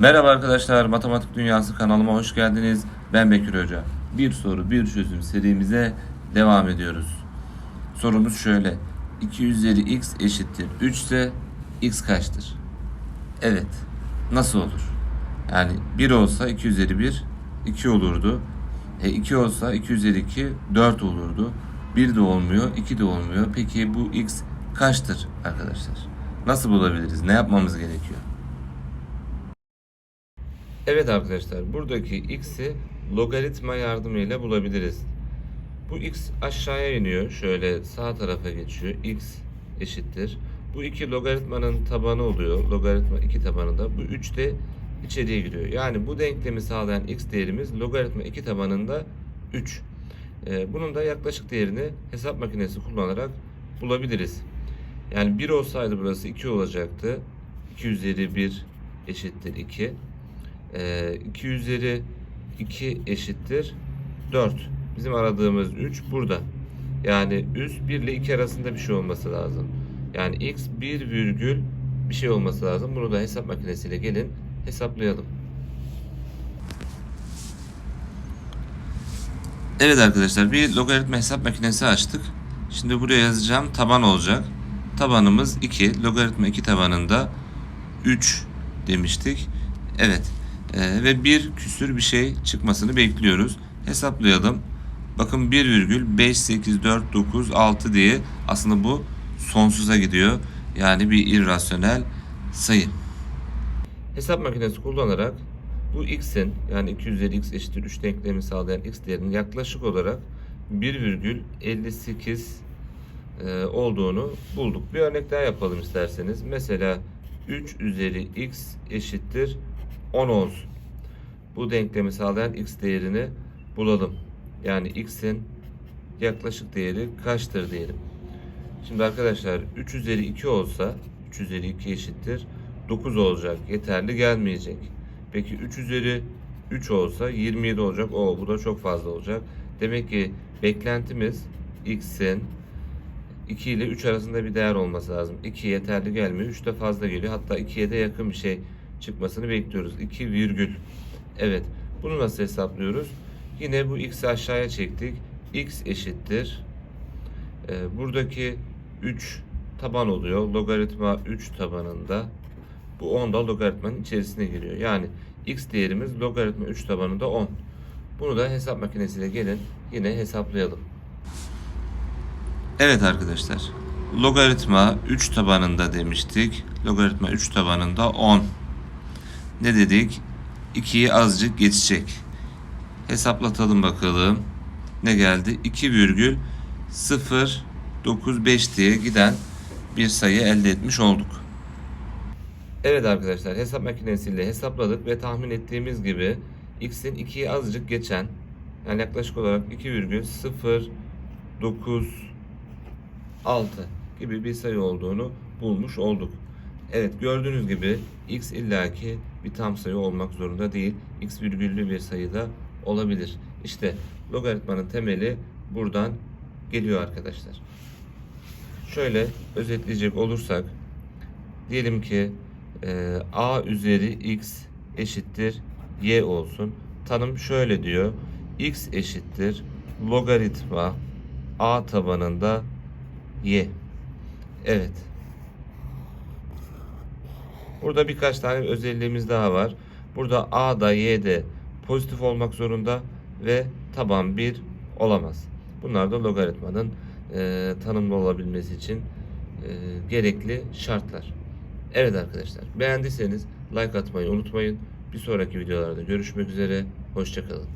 Merhaba arkadaşlar, Matematik Dünyası kanalıma hoş geldiniz. Ben Bekir Hoca. Bir soru, bir çözüm serimize devam ediyoruz. Sorumuz şöyle. 2 üzeri x eşittir 3 ise x kaçtır? Evet. Nasıl olur? Yani 1 olsa 2 üzeri 1 2 olurdu. E 2 olsa 2 üzeri 2 4 olurdu. 1 de olmuyor, 2 de olmuyor. Peki bu x kaçtır arkadaşlar? Nasıl bulabiliriz? Ne yapmamız gerekiyor? Evet arkadaşlar buradaki x'i logaritma yardımıyla bulabiliriz. Bu x aşağıya iniyor. Şöyle sağ tarafa geçiyor. x eşittir. Bu iki logaritmanın tabanı oluyor. Logaritma iki tabanında. Bu 3 de içeriye giriyor. Yani bu denklemi sağlayan x değerimiz logaritma 2 tabanında 3. Ee, bunun da yaklaşık değerini hesap makinesi kullanarak bulabiliriz. Yani 1 olsaydı burası 2 olacaktı. 2 üzeri 1 eşittir 2. Ee, 2 üzeri 2 eşittir 4. Bizim aradığımız 3 burada. Yani üst 1 ile 2 arasında bir şey olması lazım. Yani x 1 virgül bir şey olması lazım. Bunu da hesap makinesiyle gelin hesaplayalım. Evet arkadaşlar bir logaritma hesap makinesi açtık. Şimdi buraya yazacağım taban olacak. Tabanımız 2. Logaritma 2 tabanında 3 demiştik. Evet. Ee, ve bir küsür bir şey çıkmasını bekliyoruz. Hesaplayalım. Bakın 1,58496 diye aslında bu sonsuza gidiyor. Yani bir irrasyonel sayı. Hesap makinesi kullanarak bu x'in yani 2 üzeri x eşittir 3 denklemi sağlayan x değerinin yaklaşık olarak 1,58 e, olduğunu bulduk. Bir örnek daha yapalım isterseniz. Mesela 3 üzeri x eşittir 10 olsun. Bu denklemi sağlayan x değerini bulalım. Yani x'in yaklaşık değeri kaçtır diyelim. Şimdi arkadaşlar 3 üzeri 2 olsa 3 üzeri 2 eşittir 9 olacak. Yeterli gelmeyecek. Peki 3 üzeri 3 olsa 27 olacak. O bu da çok fazla olacak. Demek ki beklentimiz x'in 2 ile 3 arasında bir değer olması lazım. 2 yeterli gelmiyor. 3 de fazla geliyor. Hatta 2'ye de yakın bir şey çıkmasını bekliyoruz. 2 virgül. Evet. Bunu nasıl hesaplıyoruz? Yine bu x'i aşağıya çektik. x eşittir. Ee, buradaki 3 taban oluyor. Logaritma 3 tabanında. Bu 10 da logaritmanın içerisine giriyor. Yani x değerimiz logaritma 3 tabanında 10. Bunu da hesap makinesiyle gelin yine hesaplayalım. Evet arkadaşlar. Logaritma 3 tabanında demiştik. Logaritma 3 tabanında 10. Ne dedik? 2'yi azıcık geçecek. Hesaplatalım bakalım. Ne geldi? 2,095 diye giden bir sayı elde etmiş olduk. Evet arkadaşlar hesap makinesiyle hesapladık ve tahmin ettiğimiz gibi x'in 2'yi azıcık geçen yani yaklaşık olarak 2,096 gibi bir sayı olduğunu bulmuş olduk. Evet gördüğünüz gibi x illaki bir tam sayı olmak zorunda değil. x virgüllü bir sayı da olabilir. İşte logaritmanın temeli buradan geliyor arkadaşlar. Şöyle özetleyecek olursak diyelim ki e, a üzeri x eşittir y olsun. Tanım şöyle diyor. x eşittir logaritma a tabanında y. Evet. Burada birkaç tane özelliğimiz daha var. Burada a da y de pozitif olmak zorunda ve taban 1 olamaz. Bunlar da logaritmanın e, tanımlı olabilmesi için e, gerekli şartlar. Evet arkadaşlar beğendiyseniz like atmayı unutmayın. Bir sonraki videolarda görüşmek üzere. Hoşçakalın.